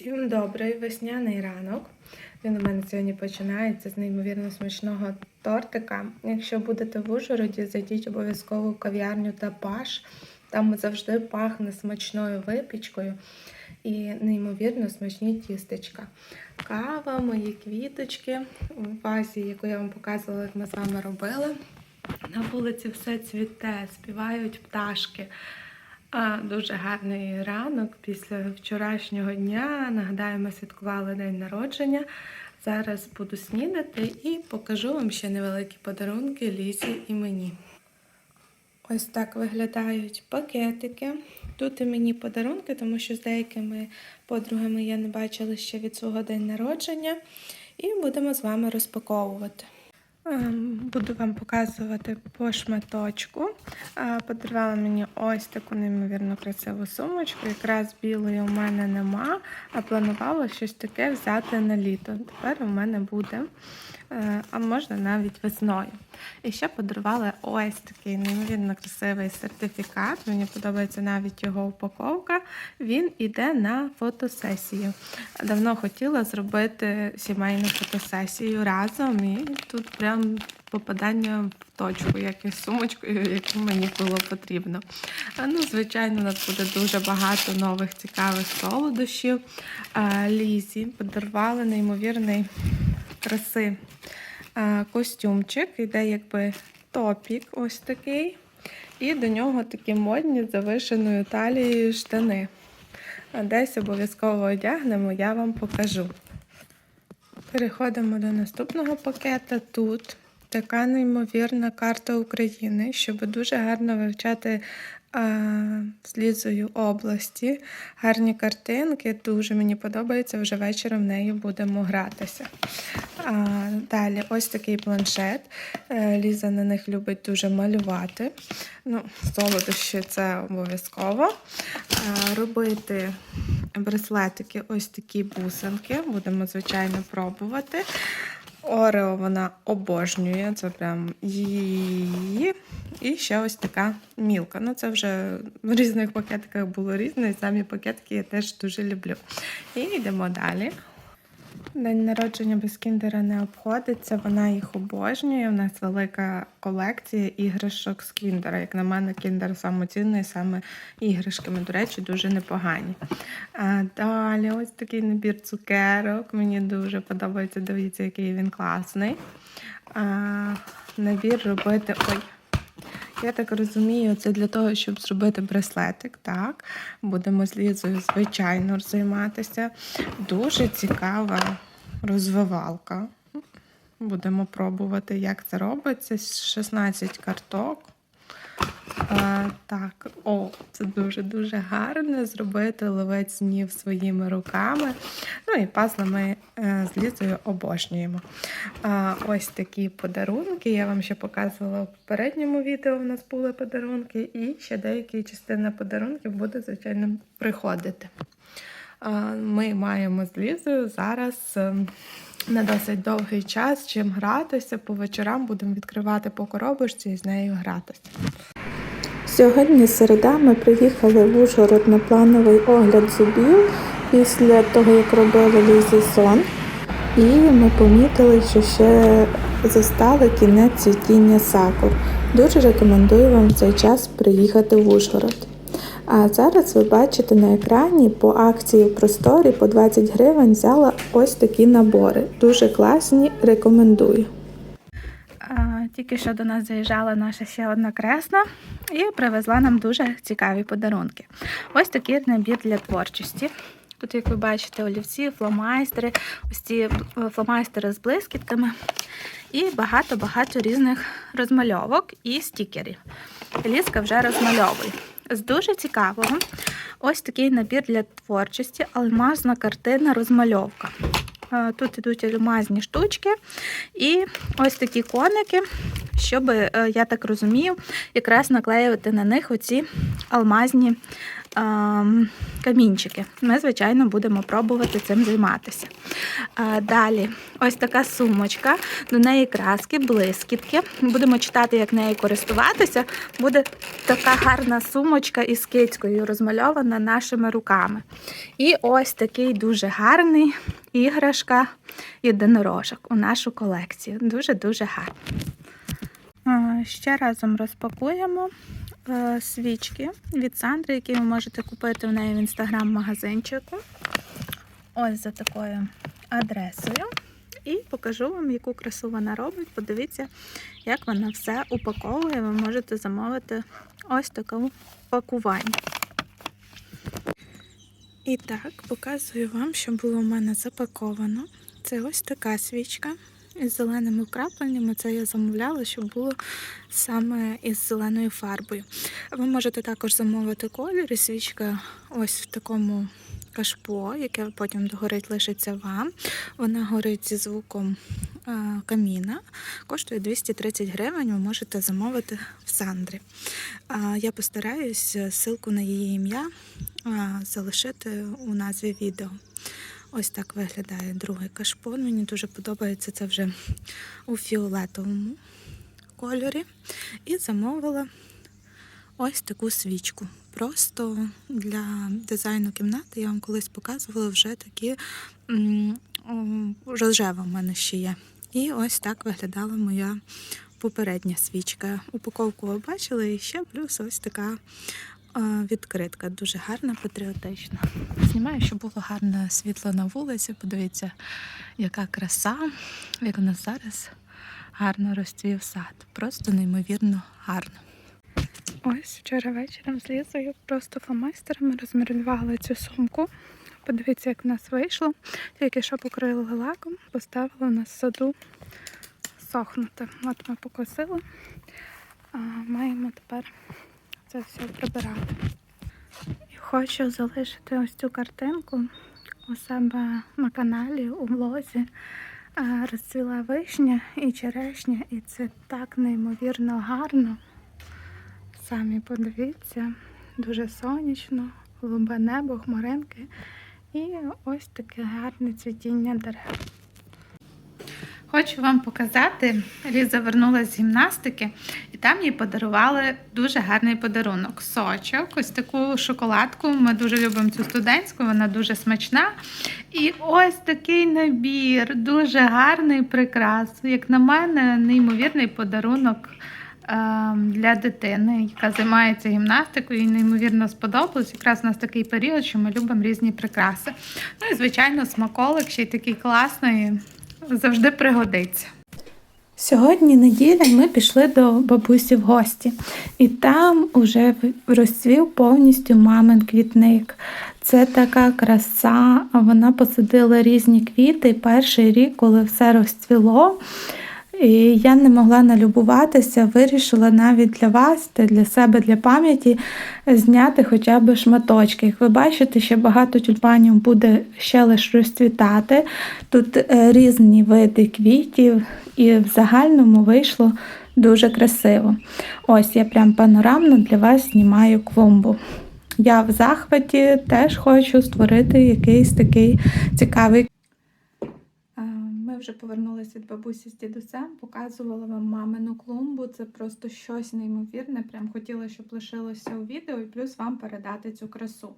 Всім добрий весняний ранок. Він у мене сьогодні починається з неймовірно смачного тортика. Якщо будете в Ужгороді, зайдіть обов'язково в кав'ярню та паш. Там завжди пахне смачною випічкою і неймовірно смачні тістечка. Кава, мої квіточки в вазі, яку я вам показувала, як ми з вами робили. На вулиці все цвіте, співають пташки. А, Дуже гарний ранок після вчорашнього дня. Нагадаю, ми святкували день народження. Зараз буду снідати і покажу вам ще невеликі подарунки Лізі і мені. Ось так виглядають пакетики. Тут і мені подарунки, тому що з деякими подругами я не бачила ще від свого день народження. І будемо з вами розпаковувати. Ем, Буду вам показувати по шматочку. Подарувала мені ось таку неймовірно красиву сумочку. Якраз білої у мене нема, а планувала щось таке взяти на літо. Тепер у мене буде, а можна навіть весною. І ще подарували ось такий неймовірно красивий сертифікат. Мені подобається навіть його упаковка. Він іде на фотосесію. Давно хотіла зробити сімейну фотосесію разом, і тут прям попадання в точку, як із сумочкою, яку мені було потрібно. Ну, звичайно, у нас буде дуже багато нових цікавих солодощів. Лізі подарували неймовірний краси костюмчик, йде якби топік ось такий. І до нього такі модні завишеною талією штани. Десь обов'язково одягнемо, я вам покажу. Переходимо до наступного пакета. Тут така неймовірна карта України, щоб дуже гарно вивчати з Лізою області. Гарні картинки, дуже мені подобається. Вже вечором нею будемо гратися. А, далі ось такий планшет. Е, Ліза на них любить дуже малювати. Ну, солодощі це обов'язково. Робити браслетики, ось такі бусинки. Будемо, звичайно, пробувати. Орео вона обожнює, це прям її. І ще ось така мілка. Ну, це вже в різних пакетиках було різне, і самі пакетики я теж дуже люблю. І йдемо далі. День народження без кіндера не обходиться, вона їх обожнює. У нас велика колекція іграшок з кіндера. Як на мене, кіндер самоцінний саме іграшками. До речі, дуже непогані. А далі ось такий набір цукерок. Мені дуже подобається. Дивіться, який він класний. А, набір робити. Ой. Я так розумію, це для того, щоб зробити браслетик. Так, будемо з Лізою, звичайно, займатися. Дуже цікава розвивалка. Будемо пробувати, як це робиться. 16 карток. Так, о, це дуже-дуже гарно зробити ловець снів своїми руками. Ну і пазли ми е, з Лізою обожнюємо. Ось такі подарунки. Я вам ще показувала в попередньому відео. У нас були подарунки, і ще деякі частини подарунків буде, звичайно, приходити. Ми маємо з Лізою зараз. ем, на досить довгий час чим гратися. По вечорам будемо відкривати по коробочці і з нею гратися. Сьогодні середа ми приїхали в Ужгород на плановий огляд зубів після того, як робили лізі сон. І ми помітили, що ще застали кінець цвітіння сакур. Дуже рекомендую вам в цей час приїхати в Ужгород. А зараз ви бачите на екрані по акції в просторі по 20 гривень взяла ось такі набори. Дуже класні, рекомендую. Тільки що до нас заїжджала наша ще одна кресна і привезла нам дуже цікаві подарунки. Ось такий набір для творчості. Тут, як ви бачите, олівці, фломайстери, ось ці е, фломайстери з блискітками і багато-багато різних розмальовок і стікерів. Ліска вже розмальовує. З дуже цікавого ось такий набір для творчості, алмазна картина розмальовка. Е, Тут ідуть алмазні штучки і ось такі коники, щоб, е, я так розумію, якраз наклеювати на них оці алмазні камінчики. Ми, звичайно, будемо пробувати цим займатися. Далі, ось така сумочка, до неї краски, блискітки. Будемо читати, як нею користуватися. Буде така гарна сумочка із кицькою, розмальована нашими руками. І ось такий дуже гарний іграшка єдинорожок у нашу колекцію. Дуже-дуже гарний. Ще разом розпакуємо е, свічки від Сандри, які ви можете купити в неї в інстаграм-магазинчику. Ось за такою адресою. І покажу вам, яку красу вона робить. Подивіться, як вона все упаковує. Ви можете замовити ось таке пакування. І так, показую вам, що було в мене запаковано. Це ось така свічка із зеленими вкрапленнями. Це я замовляла, щоб було саме із зеленою фарбою. Ви можете також замовити колір, і свічка ось в такому кашпо, яке потім догорить лишиться вам. Вона горить зі звуком е, каміна. Коштує 230 гривень. Ви можете замовити в Сандрі. Я постараюсь ссылку на її ім'я а, залишити у назві відео. Ось так виглядає другий кашпон. Мені дуже подобається це вже у фіолетовому кольорі. І замовила ось таку свічку. Просто для дизайну кімнати я вам колись показувала вже такі рожева в мене ще є. І ось так виглядала моя попередня свічка. Упаковку ви бачили, і ще плюс ось така відкритка. Дуже гарна, патріотична. Знімаю, щоб було гарне світло на вулиці. Подивіться, яка краса, як у нас зараз гарно розцвів сад. Просто неймовірно гарно. Ось вчора вечором з Лізою просто фломастерами розмалювали цю сумку. Подивіться, як в нас вийшло. Тільки що покрили лаком, поставили на саду сохнути. От ми покосили. А, маємо тепер це все прибирати. І хочу залишити ось цю картинку у себе на каналі, у влозі. Розцвіла вишня і черешня, і це так неймовірно гарно. Самі подивіться, дуже сонячно, голубе небо, хмаринки і ось таке гарне цвітіння дерев. Хочу вам показати, Ліза вернулася з гімнастики, і там їй подарували дуже гарний подарунок. Сочок, ось таку шоколадку. Ми дуже любимо цю студентську, вона дуже смачна. І ось такий набір, дуже гарний прикрас. Як на мене, неймовірний подарунок е, для дитини, яка займається гімнастикою, і неймовірно сподобалось. Якраз у нас такий період, що ми любимо різні прикраси. Ну і звичайно, смаколик ще й такий класний, завжди пригодиться. Сьогодні неділя ми пішли до бабусі в гості, і там уже розцвів повністю мамин квітник. Це така краса, вона посадила різні квіти. Перший рік, коли все розцвіло, і я не могла налюбуватися, вирішила навіть для вас та для себе, для пам'яті зняти хоча б шматочки. Як ви бачите, ще багато тюльпанів буде ще лише розцвітати. Тут е, різні види квітів, і в загальному вийшло дуже красиво. Ось я прям панорамно для вас знімаю клумбу. Я в захваті теж хочу створити якийсь такий цікавий. Ми вже повернулися від бабусі з дідусем, показувала вам мамину клумбу. Це просто щось неймовірне. Прям хотіла, щоб лишилося у відео, і плюс вам передати цю красу.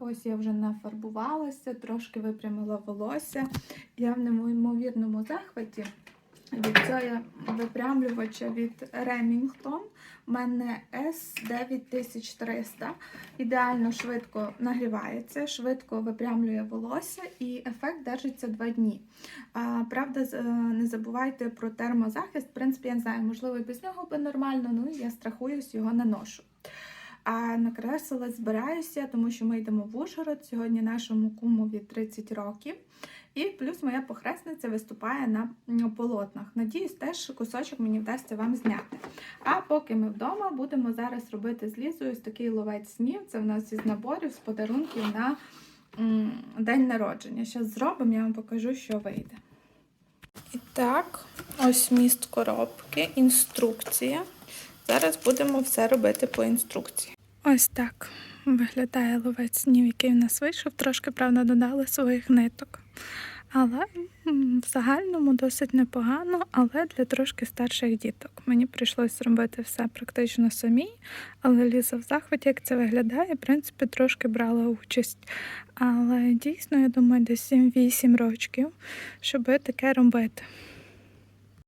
Ось я вже нафарбувалася, трошки випрямила волосся. Я в неймовірному захваті від цього випрямлювача від Remington. У мене S9300. Ідеально швидко нагрівається, швидко випрямлює волосся і ефект держиться 2 дні. А, правда, е, не забувайте про термозахист. В принципі, я не знаю, можливо, без нього би нормально, ну я страхуюсь, його не ношу. А накреслилась, збираюся, тому що ми йдемо в Ужгород. Сьогодні нашому кумові 30 років. І плюс моя похресниця виступає на полотнах. Надіюсь, теж кусочок мені вдасться вам зняти. А поки ми вдома будемо зараз робити з Лізою ось такий ловець снів. Це в нас із наборів, з подарунків на день народження. Зараз зробимо, я вам покажу, що вийде. І так, ось міст коробки, інструкція. Зараз будемо все робити по інструкції. Ось так виглядає ловець снів, який в нас вийшов. Трошки, правда, додали своїх ниток. Але в загальному досить непогано, але для трошки старших діток. Мені прийшлось робити все практично самій, але Ліза в захваті, як це виглядає, в принципі, трошки брала участь. Але дійсно, я думаю, десь 7-8 років, щоб таке робити.